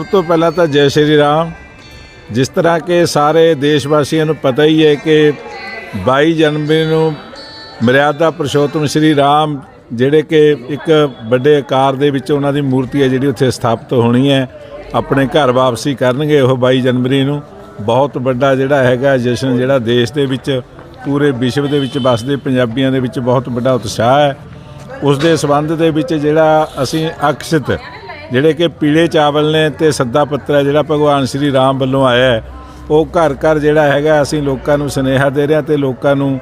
ਸਭ ਤੋਂ ਪਹਿਲਾਂ ਤਾਂ ਜੈ ਸ਼੍ਰੀ ਰਾਮ। ਜਿਸ ਤਰ੍ਹਾਂ ਕਿ ਸਾਰੇ ਦੇਸ਼ ਵਾਸੀਆਂ ਨੂੰ ਪਤਾ ਹੀ ਹੈ ਕਿ 22 ਜਨਵਰੀ ਨੂੰ ਮਰਿਆਦਾ ਪੁਰਸ਼ੋਤਮ ਸ਼੍ਰੀ ਰਾਮ, ਜਿਹੜੇ ਕਿ ਇੱਕ ਵੱਡੇ ਆਕਾਰ ਦੇ ਵਿੱਚ ਉਹਨਾਂ ਦੀ ਮੂਰਤੀ ਹੈ ਜਿਹੜੀ ਉੱਥੇ ਸਥਾਪਿਤ ਹੋਣੀ ਹੈ, ਆਪਣੇ ਘਰ ਵਾਪਸੀ ਕਰਨਗੇ ਉਹ 22 ਜਨਵਰੀ ਨੂੰ। ਬਹੁਤ ਵੱਡਾ ਜਿਹੜਾ ਹੈਗਾ ਜਸ਼ਨ ਜਿਹੜਾ ਦੇਸ਼ ਦੇ ਵਿੱਚ, ਪੂਰੇ ਵਿਸ਼ਵ ਦੇ ਵਿੱਚ ਵੱਸਦੇ ਪੰਜਾਬੀਆਂ ਦੇ ਵਿੱਚ ਬਹੁਤ ਵੱਡਾ ਉਤਸ਼ਾਹ ਹੈ। ਉਸ ਦੇ ਸਬੰਧ ਦੇ ਵਿੱਚ ਜਿਹੜਾ ਅਸੀਂ ਅਕਸ਼ਿਤ ਜਿਹੜੇ ਕਿ ਪੀਲੇ ਚਾਵਲ ਨੇ ਤੇ ਸੱਦਾ ਪੱਤਰ ਹੈ, ਜਿਹੜਾ ਭਗਵਾਨ ਸ਼੍ਰੀ ਰਾਮ ਵੱਲੋਂ ਆਇਆ ਹੈ, ਉਹ ਘਰ ਘਰ ਜਿਹੜਾ ਹੈਗਾ, ਅਸੀਂ ਲੋਕਾਂ ਨੂੰ ਸੁਨੇਹਾ ਦੇ ਰਹੇ ਹਾਂ ਤੇ ਲੋਕਾਂ ਨੂੰ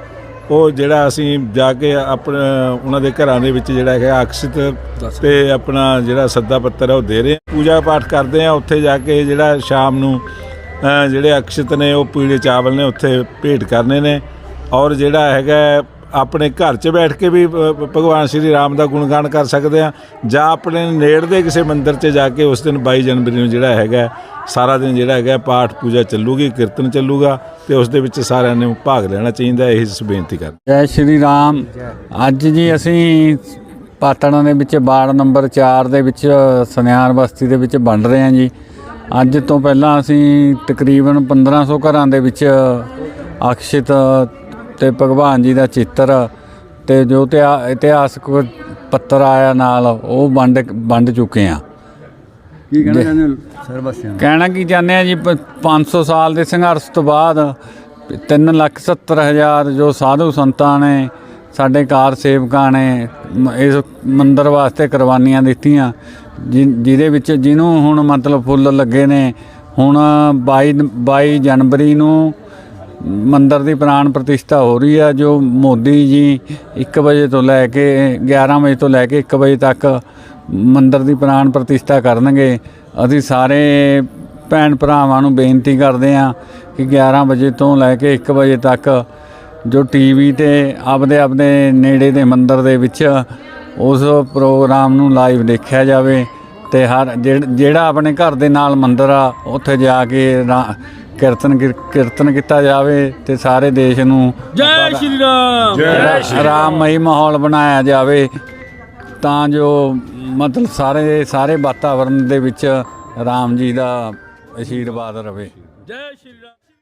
ਉਹ ਜਿਹੜਾ ਅਸੀਂ ਜਾ ਕੇ ਆਪਣਾ, ਉਹਨਾਂ ਦੇ ਘਰਾਂ ਦੇ ਵਿੱਚ ਜਿਹੜਾ ਹੈਗਾ ਅਕਸ਼ਿਤ ਤੇ ਆਪਣਾ ਜਿਹੜਾ ਸੱਦਾ ਪੱਤਰ ਹੈ, ਉਹ ਦੇ ਰਹੇ ਹਾਂ। ਪੂਜਾ ਪਾਠ ਕਰਦੇ ਹਾਂ, ਉੱਥੇ ਜਾ ਕੇ ਜਿਹੜਾ ਸ਼ਾਮ ਨੂੰ ਜਿਹੜੇ ਅਕਸ਼ਿਤ ਨੇ, ਉਹ ਪੀਲੇ ਚਾਵਲ ਨੇ, ਉੱਥੇ ਭੇਟ ਕਰਨੇ ਨੇ। ਔਰ ਜਿਹੜਾ ਹੈਗਾ ਆਪਣੇ ਘਰ 'ਚ ਬੈਠ ਕੇ ਵੀ ਭਗਵਾਨ ਸ਼੍ਰੀ ਰਾਮ ਦਾ ਗੁਣਗਾਨ ਕਰ ਸਕਦੇ ਆ, ਜਾਂ ਆਪਣੇ ਨੇੜ ਦੇ ਕਿਸੇ ਮੰਦਿਰ 'ਚ ਜਾ ਕੇ ਉਸ ਦਿਨ 22 ਜਨਵਰੀ ਨੂੰ ਜਿਹੜਾ ਹੈਗਾ, ਸਾਰਾ ਦਿਨ ਜਿਹੜਾ ਹੈਗਾ ਪਾਠ ਪੂਜਾ ਚੱਲੂਗੀ, ਕੀਰਤਨ ਚੱਲੂਗਾ, ਤੇ ਉਸ ਦੇ ਵਿੱਚ ਸਾਰਿਆਂ ਨੇ ਭਾਗ ਲੈਣਾ ਚਾਹੀਦਾ, ਇਹ ਬੇਨਤੀ ਕਰ ਜੈ ਸ਼੍ਰੀ ਰਾਮ। ਅੱਜ ਜੀ ਅਸੀਂ ਪਾਤੜਾਂ ਦੇ ਵਿੱਚ ਵਾਰਡ ਨੰਬਰ 4 ਦੇ ਵਿੱਚ, ਸੁਨਿਆਰ ਬਸਤੀ ਦੇ ਵਿੱਚ ਬਣ ਰਹੇ ਹਾਂ ਜੀ। ਅੱਜ ਤੋਂ ਪਹਿਲਾਂ ਅਸੀਂ ਤਕਰੀਬਨ 1500 ਘਰਾਂ ਦੇ ਵਿੱਚ ਅਕਸ਼ਿਤ ਤੇ ਭਗਵਾਨ ਜੀ ਦਾ ਚਿੱਤਰ ਤੇ ਜੋ ਇਤਿਹਾ- ਇਤਿਹਾਸਕ ਪੱਤਰ ਆਇਆ ਨਾਲ ਉਹ ਵੰਡ ਵੰਡ ਚੁੱਕੇ ਆ। ਕੀ ਕਹਿਣਾ ਚਾਹੁੰਦੇ ਹੋ? ਸਰ ਬਸਿਆਂ ਕਹਿਣਾ ਕੀ ਚਾਹੁੰਦੇ ਆ ਜੀ ਪ- 500 ਸਾਲ ਦੇ ਸੰਘਰਸ਼ ਤੋਂ ਬਾਅਦ 3 ਲੱਖ 70 ਹਜ਼ਾਰ ਜੋ ਸਾਧੂ ਸੰਤਾਂ ਨੇ ਸਾਡੇ ਕਾਰ ਸੇਵਕਾਂ ਨੇ ਇਸ ਮੰਦਿਰ ਵਾਸਤੇ ਕੁਰਬਾਨੀਆਂ ਦਿੱਤੀਆਂ ਜਿ- ਜਿਹਦੇ ਵਿੱਚ ਜਿਹਨੂੰ ਹੁਣ ਮਤਲਬ ਫੁੱਲ ਲੱਗੇ ਨੇ ਹੁਣ 22 22 ਜਨਵਰੀ ਨੂੰ ਮੰਦਰ ਦੀ ਪ੍ਰਾਣ ਪ੍ਰਤਿਸ਼ਠਾ ਹੋ ਰਹੀ ਹੈ ਜੋ ਮੋਦੀ ਜੀ 1 ਵਜੇ ਤੋਂ ਲੈ ਕੇ 11 ਵਜੇ ਤੋਂ ਲੈ ਕੇ 1 ਵਜੇ ਤੱਕ ਮੰਦਰ ਦੀ ਪ੍ਰਾਣ ਪ੍ਰਤਿਸ਼ਠਾ ਕਰਨਗੇ। ਅਸੀਂ ਸਾਰੇ ਭੈਣ ਭਰਾਵਾਂ ਨੂੰ ਬੇਨਤੀ ਕਰਦੇ ਹਾਂ ਕਿ 11 ਵਜੇ ਤੋਂ ਲੈ ਕੇ 1 ਵਜੇ ਤੱਕ ਜੋ ਟੀਵੀ ਤੇ ਆਪਦੇ ਆਪਦੇ ਨੇੜੇ ਦੇ ਮੰਦਰ ਦੇ ਵਿੱਚ ਉਸ ਪ੍ਰੋਗਰਾਮ ਨੂੰ ਲਾਈਵ ਦੇਖਿਆ ਜਾਵੇ ਤੇ ਹਰ ਜਿਹੜ- ਜਿਹੜਾ ਆਪਣੇ ਘਰ ਦੇ ਨਾਲ ਮੰਦਰ ਆ, ਉੱਥੇ ਜਾ ਕੇ ਰਾ- ਕੀਰਤਨ ਕੀ- ਕੀਰਤਨ ਕੀਤਾ ਜਾਵੇ ਤੇ ਸਾਰੇ ਦੇਸ਼ ਨੂੰ ਜੈ ਸ਼੍ਰੀ ਰਾਮ। ਆਰਾਮਮਈ ਮਾਹੌਲ ਬਣਾਇਆ ਜਾਵੇ। ਤਾਂ ਜੋ ਮਤਲਬ ਸਾਰੇ ਸਾਰੇ ਵਾਤਾਵਰਣ ਦੇ ਵਿੱਚ ਰਾਮ ਜੀ ਦਾ ਆਸ਼ੀਰਵਾਦ ਰਵੇ। ਜੈ ਸ਼੍ਰੀ ਰਾਮ।